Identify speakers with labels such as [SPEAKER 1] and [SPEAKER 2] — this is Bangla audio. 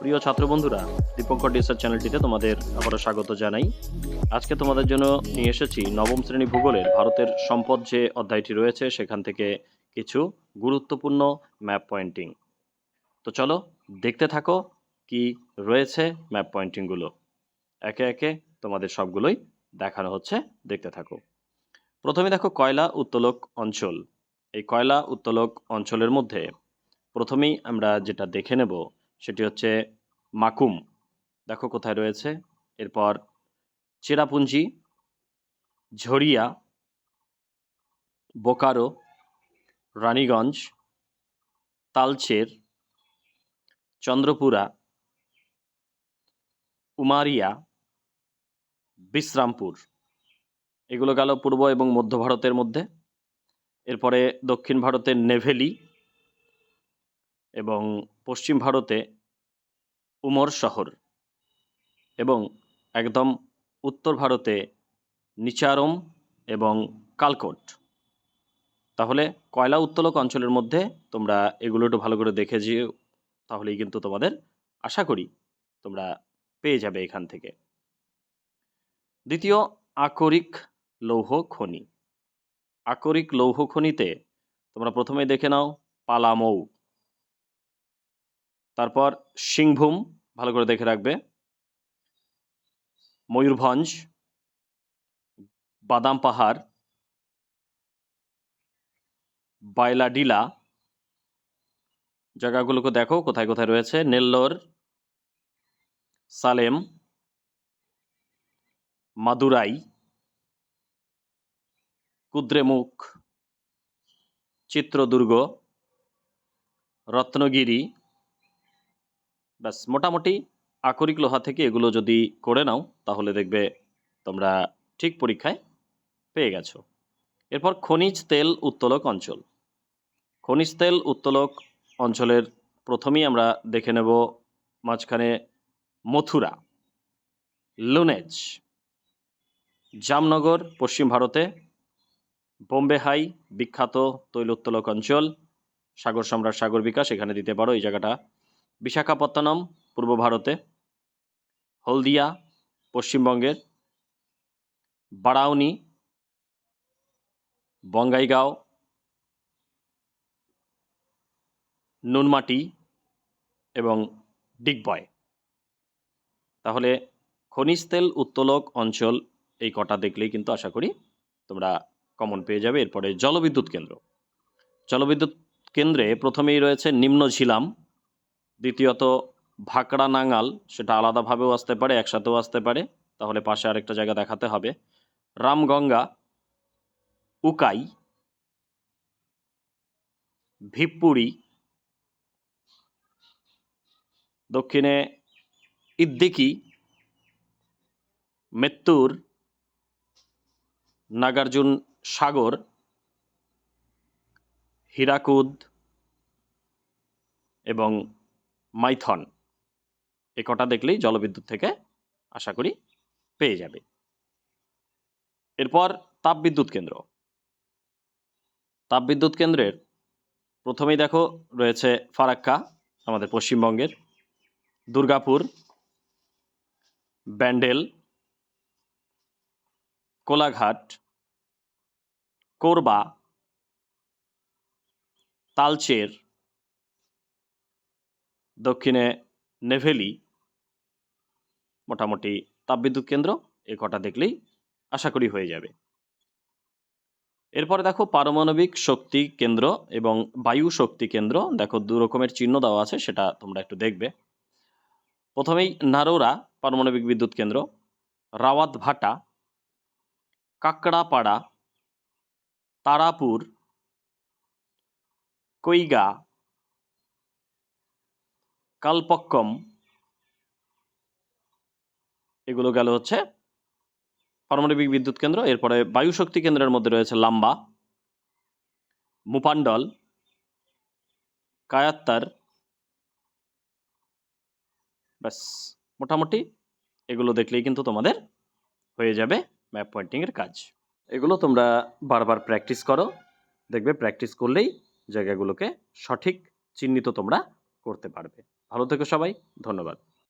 [SPEAKER 1] প্রিয় ছাত্র বন্ধুরা, দীপঙ্কর ডিসার চ্যানেলটিতে তোমাদের আবারও স্বাগত জানাই। আজকে তোমাদের জন্য নিয়ে এসেছি নবম শ্রেণি ভূগোলের ভারতের সম্পদ যে অধ্যায়টি রয়েছে, সেখান থেকে কিছু গুরুত্বপূর্ণ ম্যাপ পয়েন্টিং। তো চলো, দেখতে থাকো কি রয়েছে ম্যাপ পয়েন্টিংগুলো। একে একে তোমাদের সবগুলোই দেখানো হচ্ছে, দেখতে থাকো। প্রথমে দেখো কয়লা উত্তোলক অঞ্চল। এই কয়লা উত্তোলক অঞ্চলের মধ্যে প্রথমেই আমরা যেটা দেখে নেব সেটি হচ্ছে মাকুম। দেখো কোথায় রয়েছে। এরপর চেরাপুঞ্জি, ঝরিয়া, বোকারো, রানীগঞ্জ, তালচের, চন্দ্রপুরা, উমারিয়া, বিশ্রামপুর। এগুলো গেল পূর্ব এবং মধ্য ভারতের মধ্যে। এরপরে দক্ষিণ ভারতের নেভেলি এবং পশ্চিম ভারতে উমর শহর এবং একদম উত্তর ভারতে নিচারম এবং কালকোট। তাহলে কয়লা উত্তোলক অঞ্চলের মধ্যে তোমরা এগুলো একটু ভালো করে দেখে যেও, তাহলেই কিন্তু তোমাদের আশা করি তোমরা পেয়ে যাবে এখান থেকে। দ্বিতীয়, আকরিক লৌহ খনি। আকরিক লৌহ খনিতে তোমরা প্রথমে দেখে নাও পালামৌ। তারপর সিংভূম, ভালো করে দেখে রাখবে। ময়ূরভঞ্জ, বাদাম পাহাড়, বাইলাডিলা। জায়গাগুলোকে দেখো, কোথায় কোথায় রয়েছে? নেল্লোর, সালেম, মাদুরাই, কুদ্রেমুখ, চিত্রদুর্গ, রত্নগিরি। ব্যাস, মোটামুটি আকরিক লোহা থেকে এগুলো যদি করে নাও, তাহলে দেখবে তোমরা ঠিক পরীক্ষায় পেয়ে গেছো। এরপর খনিজ তেল উত্তোলক অঞ্চল। খনিজ তেল উত্তোলক অঞ্চলের প্রথমেই আমরা দেখে নেব মাঝখানে মথুরা, লুনেজ, জামনগর, পশ্চিম ভারতে, বোম্বে হাই, বিখ্যাত তৈল উত্তোলক অঞ্চল, সাগর সম্রাট সাগর বিকাশ, এখানে দিতে পারো, এই জায়গাটা বিশাখাপত্তনম, পূর্ব ভারতে, হলদিয়া, পশ্চিমবঙ্গের বারাউনি, বঙ্গাইগাঁও, নুনমাটি এবং ডিগবয়। তাহলে খনিজ তেল উত্তোলক অঞ্চল এই কটা দেখলেই কিন্তু আশা করি তোমরা কমন পেয়ে যাবে। এরপরে জলবিদ্যুৎ কেন্দ্র। জলবিদ্যুৎ কেন্দ্রে প্রথমেই রয়েছে নিম্ন ঝিলাম দ্বিতীয়ত ভাকড়া নাঙাল সেটা আলাদাভাবেও আসতে পারে, একসাথেও আসতে পারে, তাহলে পাশে আরেকটা জায়গা দেখাতে হবে। রামগঙ্গা, উকাই, ভিপ্পুরি, দক্ষিণে ইদ্দিকি, মেত্তুর, নাগার্জুন সাগর, হীরাকুদ এবং মাইথন। এ কটা দেখলেই জলবিদ্যুৎ থেকে আশা করি পেয়ে যাবে। এরপর তাপবিদ্যুৎ কেন্দ্র। তাপবিদ্যুৎ কেন্দ্রের প্রথমেই দেখো রয়েছে ফারাক্কা, আমাদের পশ্চিমবঙ্গের। দুর্গাপুর, ব্যান্ডেল, কোলাঘাট, কোরবা, তালচের দক্ষিণে নেভেলি, মোটামুটি তাপবিদ্যুৎ কেন্দ্র, এ কটা দেখলেই আশা করি হয়ে যাবে। এরপরে দেখো পারমাণবিক শক্তি কেন্দ্র এবং বায়ু শক্তি কেন্দ্র। দেখো দু রকমের চিহ্ন দেওয়া আছে, সেটা তোমরা একটু দেখবে। প্রথমেই নারোরা পারমাণবিক বিদ্যুৎ কেন্দ্র রাওয়াত ভাটা কাকড়াপাড়া, তারাপুর, কৈগা কালপক্কম, এগুলো গেল হচ্ছে পারমাণবিক বিদ্যুৎ কেন্দ্র, এরপরে বায়ু শক্তি কেন্দ্রের মধ্যে রয়েছে লাম্বা, মুপান্ডল, কায়াত্তার, ব্যাস, মোটামুটি এগুলো দেখলেই কিন্তু তোমাদের হয়ে যাবে ম্যাপ পয়েন্টিংয়ের কাজ। এগুলো তোমরা বারবার প্র্যাকটিস করো, দেখবে প্র্যাকটিস করলেই জায়গাগুলোকে সঠিক চিহ্নিত তোমরা করতে পারবে। ভালো থেকো সবাই ধন্যবাদ।